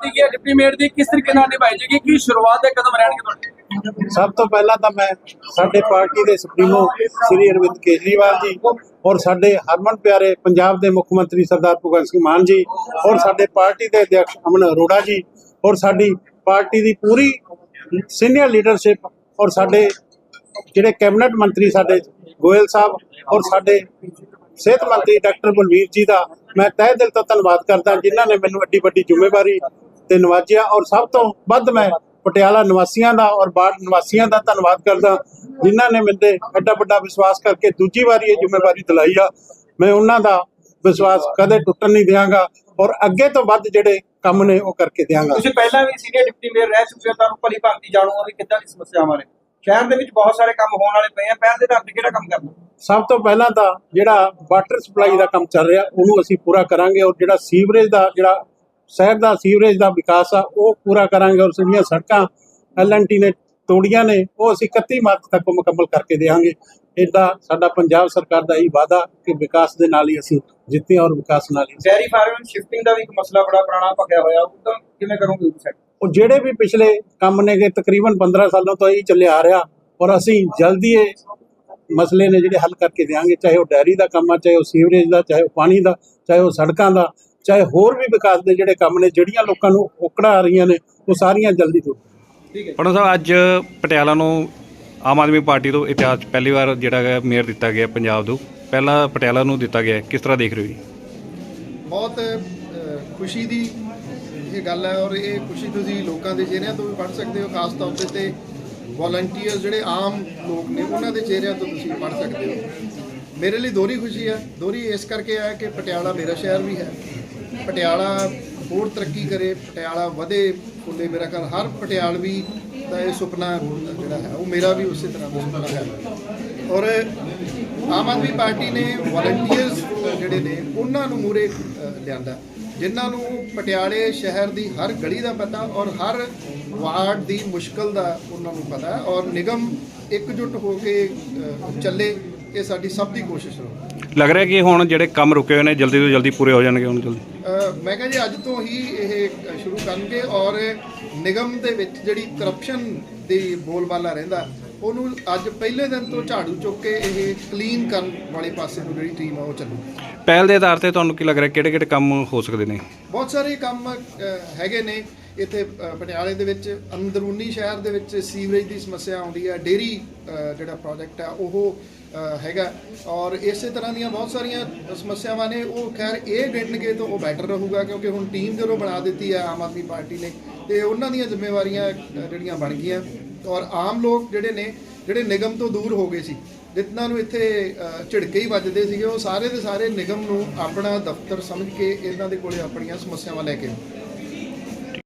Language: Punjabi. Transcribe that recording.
ਠੀਕ ਹੈ? ਡਿਪਟੀ ਮੇਅਰ ਦੀ ਕਿਸ ਤਰੀਕੇ ਨਾਲ ਨਿਭਾਈ ਜਾਏਗੀ? ਕੀ ਸ਼ੁਰੂਆਤ ਦੇ ਕਦਮ ਰਹਿਣਗੇ ਤੁਹਾਡੇ? ਸਭ ਤੋਂ ਪਹਿਲਾਂ ਤਾਂ ਮੈਂ ਸਾਡੇ ਪਾਰਟੀ ਦੇ ਸੁਪਰੀਮੋ ਸ੍ਰੀ ਅਰਵਿੰਦ ਕੇਜਰੀਵਾਲ ਜੀ ਔਰ ਸਾਡੇ ਹਰਮਨ ਪਿਆਰੇ ਪੰਜਾਬ ਦੇ ਮੁੱਖ ਮੰਤਰੀ ਸਰਦਾਰ ਭਗਵੰਤ ਸਿੰਘ ਮਾਨ ਜੀ ਔਰ ਸਾਡੇ ਪਾਰਟੀ ਦੇ ਅਧਿਕਸ਼ ਅਮਨ ਅਰੋੜਾ ਜੀ ਔਰ ਸਾਡੀ ਪਾਰਟੀ ਦੀ ਪੂਰੀ ਸੀਨੀਅਰ ਲੀਡਰਸ਼ਿਪ ਔਰ ਸਾਡੇ ਜਿਹੜੇ ਕੈਬਨਿਟ ਮੰਤਰੀ ਸਾਡੇ ਗੋਇਲ ਸਾਹਿਬ ਔਰ ਸਾਡੇ ਸਿਹਤ ਮੰਤਰੀ ਡਾਕਟਰ ਬਲਵੀਰ ਜੀ ਦਾ ਮੈਂ ਤਹਿ ਦਿਲ ਤੋਂ ਧੰਨਵਾਦ ਕਰਦਾ ਜਿਨ੍ਹਾਂ ਨੇ ਮੈਨੂੰ ਐਡੀ ਵੱਡੀ ਜ਼ਿੰਮੇਵਾਰੀ ਤੇ ਨਵਾਜਿਆ ਔਰ ਸਭ ਤੋਂ ਵੱਧ ਮੈਂ ਪਟਿਆਲਾ ਨਿਵਾਸੀਆਂ ਦਾ ਔਰ ਬਾੜ ਨਿਵਾਸੀਆਂ ਦਾ ਧੰਨਵਾਦ ਕਰਦਾ ਜਿਨ੍ਹਾਂ ਨੇ ਮੇਰੇ ਐਡਾ ਵੱਡਾ ਵਿਸ਼ਵਾਸ ਕਰਕੇ ਦੂਜੀ ਵਾਰੀ ਇਹ ਜ਼ਿੰਮੇਵਾਰੀ ਦਿਲਾਈ ਆ। ਮੈਂ ਉਹਨਾਂ ਦਾ ਵਿਸ਼ਵਾਸ ਕਦੇ ਟੁੱਟਣ ਨਹੀਂ ਦਿਆਂਗਾ ਔਰ ਅੱਗੇ ਤੋਂ ਵੱਧ ਜਿਹੜੇ ਕੰਮ ਨੇ ਉਹ ਕਰਕੇ ਦਿਆਂਗਾ। ਤੁਸੀਂ ਪਹਿਲਾਂ ਵੀ ਸੀਨੀਅਰ ਡਿਪਟੀ ਮੇਅਰ ਰਹਿ ਚੁੱਕੇ ਹੋ ਤੁਹਾਨੂੰ ਭਲੀ ਭਾਂਤੀ ਜਾਣੂ ਹੋ ਵੀ ਕਿੱਦਾਂ ਦੀ ਸਮੱਸਿਆਵਾਂ ਨੇ। ਸ਼ਹਿਰ ਦੇ ਵਿੱਚ ਬਹੁਤ ਸਾਰੇ ਕੰਮ ਹੋਣ ਵਾਲੇ ਪਏ ਆ ਪਹਿਲ ਦੇ ਆਧਾਰ ਤੇ ਕਿਹੜਾ ਕੰਮ ਕਰਨਾ? ਸਭ ਤੋਂ ਪਹਿਲਾਂ ਤਾਂ ਜਿਹੜਾ ਵਾਟਰ ਸਪਲਾਈ ਦਾ ਕੰਮ ਚੱਲ ਰਿਹਾ ਉਹਨੂੰ ਅਸੀਂ ਪੂਰਾ ਕਰਾਂਗੇ ਔਰ ਜਿਹੜਾ ਸੀਵਰੇਜ ਦਾ ਜਿਹੜਾ ਸ਼ਹਿਰ ਦਾ ਸੀਵਰੇਜ ਦਾ ਵਿਕਾਸ ਆ ਉਹ ਪੂਰਾ ਕਰਾਂਗੇ ਔਰ ਜਿਹੜੀਆਂ ਸੜਕਾਂ ਐਲਐਨਟੀ ਨੇ ਤੋੜੀਆਂ ਨੇ ਉਹ ਅਸੀਂ 31 ਮਾਰਚ ਤੱਕ ਮੁਕੰਮਲ ਕਰਕੇ ਦੇਵਾਂਗੇ। ਇਦਾਂ ਸਾਡਾ ਪੰਜਾਬ ਸਰਕਾਰ ਦਾ ਇਹ ਵਾਅਦਾ ਕਿ ਵਿਕਾਸ ਦੇ ਨਾਲ ਹੀ ਅਸੀਂ ਜਿੱਤੇ ਔਰ ਵਿਕਾਸ ਨਾਲ ਹੀ ਡੈਰੀ ਫਾਰਮਿੰਗ ਸ਼ਿਫਟਿੰਗ ਦਾ ਵੀ ਇੱਕ ਮਸਲਾ ਬੜਾ ਪੁਰਾਣਾ ਭਖਿਆ ਹੋਇਆ ਉਹ ਤਾਂ ਕਿਵੇਂ ਕਰੋਗੇ ਤੁਸੀਂ? ਉਹ ਜਿਹੜੇ ਵੀ ਪਿਛਲੇ ਕੰਮ ਨੇਗੇ ਤਕਰੀਬਨ 15 ਸਾਲਾਂ ਤੋਂ ਇਹ ਚੱਲਿਆ ਆ ਰਿਹਾ ਔਰ ਅਸੀਂ ਜਲਦੀ ਇਹ ਮਸਲੇ ਨੇ ਜਿਹੜੇ ਹੱਲ ਕਰਕੇ ਦੇਵਾਂਗੇ ਚਾਹੇ ਉਹ ਡੈਰੀ ਦਾ ਕੰਮ ਆ ਚਾਹੇ ਉਹ ਸੀਵਰੇਜ ਦਾ ਚਾਹੇ ਉਹ ਪਾਣੀ ਦਾ ਚਾਹੇ ਉਹ ਸੜਕਾਂ ਦਾ। ਚਾਹੇ ਹੋਰ ਵੀ ਵਿਕਾਸ ਦੇ ਜਿਹੜੇ ਕੰਮ ਨੇ ਜਿਹੜੀਆਂ ਲੋਕਾਂ ਨੂੰ ਔਕੜਾਂ ਆ ਰਹੀਆਂ ਨੇ ਉਹ ਸਾਰੀਆਂ ਜਲਦੀ ਦੂਰ ਠੀਕ ਹੈ। ਪਟਨਾ ਸਾਹਿਬ ਅੱਜ ਪਟਿਆਲਾ ਨੂੰ ਆਮ ਆਦਮੀ ਪਾਰਟੀ ਤੋਂ ਇਤਿਹਾਸ ਪਹਿਲੀ ਵਾਰ ਜਿਹੜਾ ਹੈ ਮੇਅਰ ਦਿੱਤਾ ਗਿਆ ਪੰਜਾਬ ਤੋਂ ਪਹਿਲਾਂ ਪਟਿਆਲਾ ਨੂੰ ਦਿੱਤਾ ਗਿਆ। ਕਿਸ ਤਰ੍ਹਾਂ ਦੇਖ ਰਹੇ ਹੋ ਜੀ? ਬਹੁਤ ਖੁਸ਼ੀ ਦੀ ਇਹ ਗੱਲ ਹੈ ਔਰ ਇਹ ਖੁਸ਼ੀ ਤੁਸੀਂ ਲੋਕਾਂ ਦੇ ਚਿਹਰਿਆਂ ਤੋਂ ਵੀ ਪੜ੍ਹ ਸਕਦੇ ਹੋ ਖਾਸ ਤੌਰ ਤੇ ਤੇ ਵੋਲੰਟੀਅਰ ਜਿਹੜੇ ਆਮ ਲੋਕ ਨੇ ਉਹਨਾਂ ਦੇ ਚਿਹਰਿਆਂ ਤੋਂ ਤੁਸੀਂ ਪੜ੍ਹ ਸਕਦੇ ਹੋ। ਮੇਰੇ ਲਈ ਦੋਹਰੀ ਖੁਸ਼ੀ ਹੈ ਦੋਹਰੀ ਇਸ ਕਰਕੇ ਹੈ ਕਿ ਪਟਿਆਲਾ ਮੇਰਾ ਸ਼ਹਿਰ ਵੀ ਹੈ। ਪਟਿਆਲਾ ਹੋਰ ਤਰੱਕੀ ਕਰੇ, ਪਟਿਆਲਾ ਵਧੇ ਫੁੱਲੇ ਮੇਰਾ ਘਰ ਹਰ ਪਟਿਆਲਵੀ ਦਾ ਇਹ ਸੁਪਨਾ ਜਿਹੜਾ ਹੈ, ਉਹ ਮੇਰਾ ਵੀ ਉਸੇ ਤਰ੍ਹਾਂ ਦਾ ਸੁਪਨਾ ਹੈ। ਔਰ ਆਮ ਆਦਮੀ ਪਾਰਟੀ ਨੇ ਵਲੰਟੀਅਰਸ ਜਿਹੜੇ ਨੇ, ਉਹਨਾਂ ਨੂੰ ਮੂਰੇ ਲਿਆਂਦਾ। ਜਿਨ੍ਹਾਂ ਨੂੰ ਪਟਿਆਲੇ ਸ਼ਹਿਰ ਦੀ ਹਰ ਗਲੀ ਦਾ ਪਤਾ ਔਰ ਹਰ ਵਾਰਡ ਦੀ ਮੁਸ਼ਕਲ ਦਾ ਉਹਨਾਂ ਨੂੰ ਪਤਾ ਔਰ ਨਿਗਮ ਇਕਜੁੱਟ ਹੋ ਕੇ ਚੱਲੇ, ਇਹ ਸਾਡੀ ਸਭ ਦੀ ਕੋਸ਼ਿਸ਼ ਰਹੂ। ਲੱਗ ਰਿਹਾ ਕਿ ਹੁਣ ਜਿਹੜੇ ਕੰਮ ਰੁਕੇ ਹੋਏ ਨੇ ਜਲਦੀ ਤੋਂ ਜਲਦੀ ਪੂਰੇ ਹੋ ਜਾਣਗੇ ਹੁਣ ਜਲਦੀ? ਮੈਂ ਕਹਿੰਦਾ ਜੀ ਅੱਜ ਤੋਂ ਹੀ ਇਹ ਸ਼ੁਰੂ ਕਰਨਗੇ ਔਰ ਨਿਗਮ ਦੇ ਵਿੱਚ ਜਿਹੜੀ ਕਰਪਸ਼ਨ ਦੀ ਬੋਲਬਾਲਾ ਰਹਿੰਦਾ ਉਹਨੂੰ ਅੱਜ ਪਹਿਲੇ ਦਿਨ ਤੋਂ ਝਾੜੂ ਚੁੱਕ ਕੇ ਇਹ ਕਲੀਨ ਕਰਨ ਵਾਲੇ ਪਾਸੇ ਨੂੰ ਜਿਹੜੀ ਟੀਮ ਆ ਉਹ ਚੱਲੂ। ਪਹਿਲ ਦੇ ਆਧਾਰ ਤੇ ਤੁਹਾਨੂੰ ਕੀ ਲੱਗ ਰਿਹਾ ਕਿਹੜੇ ਕਿਹੜੇ ਕੰਮ ਹੋ ਸਕਦੇ ਨੇ? ਬਹੁਤ ਸਾਰੇ ਕੰਮ ਅ, ਹੈਗੇ ਨੇ। ਇੱਥੇ ਪਟਿਆਲੇ ਦੇ ਵਿੱਚ, ਅੰਦਰੂਨੀ ਸ਼ਹਿਰ ਦੇ ਵਿੱਚ ਸੀਵਰੇਜ ਦੀ ਸਮੱਸਿਆ ਆਉਂਦੀ ਹੈ ਡੇਰੀ ਜਿਹੜਾ ਪ੍ਰੋਜੈਕਟ ਹੈ ਉਹ ਹੈਗਾ। ਔਰ ਇਸੇ ਤਰ੍ਹਾਂ ਦੀਆਂ ਬਹੁਤ ਸਾਰੀਆਂ ਸਮੱਸਿਆਵਾਂ ਨੇ, ਉਹ ਖੈਰ ਇਹ ਗਿਣਨਗੇ ਤਾਂ ਉਹ ਬੈਟਰ ਰਹੂਗਾ, ਕਿਉਂਕਿ ਹੁਣ ਟੀਮ ਜਦੋਂ ਬਣਾ ਦਿੱਤੀ ਹੈ, ਆਮ ਆਦਮੀ ਪਾਰਟੀ ਨੇ। ਤੇ ਉਹਨਾਂ ਦੀਆਂ ਜ਼ਿੰਮੇਵਾਰੀਆਂ ਜਿਹੜੀਆਂ ਬਣ ਗਈਆਂ। ਔਰ ਆਮ ਲੋਕ ਜਿਹੜੇ ਨੇ, ਜਿਹੜੇ ਨਿਗਮ ਤੋਂ ਦੂਰ ਹੋ ਗਏ ਸੀ, ਜਿਨ੍ਹਾਂ ਨੂੰ ਇੱਥੇ ਝਿੜਕੇ ਹੀ ਵੱਜਦੇ ਸੀਗੇ, ਉਹ ਸਾਰੇ ਦੇ ਸਾਰੇ ਨਿਗਮ ਨੂੰ ਆਪਣਾ ਦਫ਼ਤਰ ਸਮਝ ਕੇ ਇਹਨਾਂ ਦੇ ਕੋਲੇ ਆਪਣੀਆਂ ਸਮੱਸਿਆਵਾਂ ਲੈ ਕੇ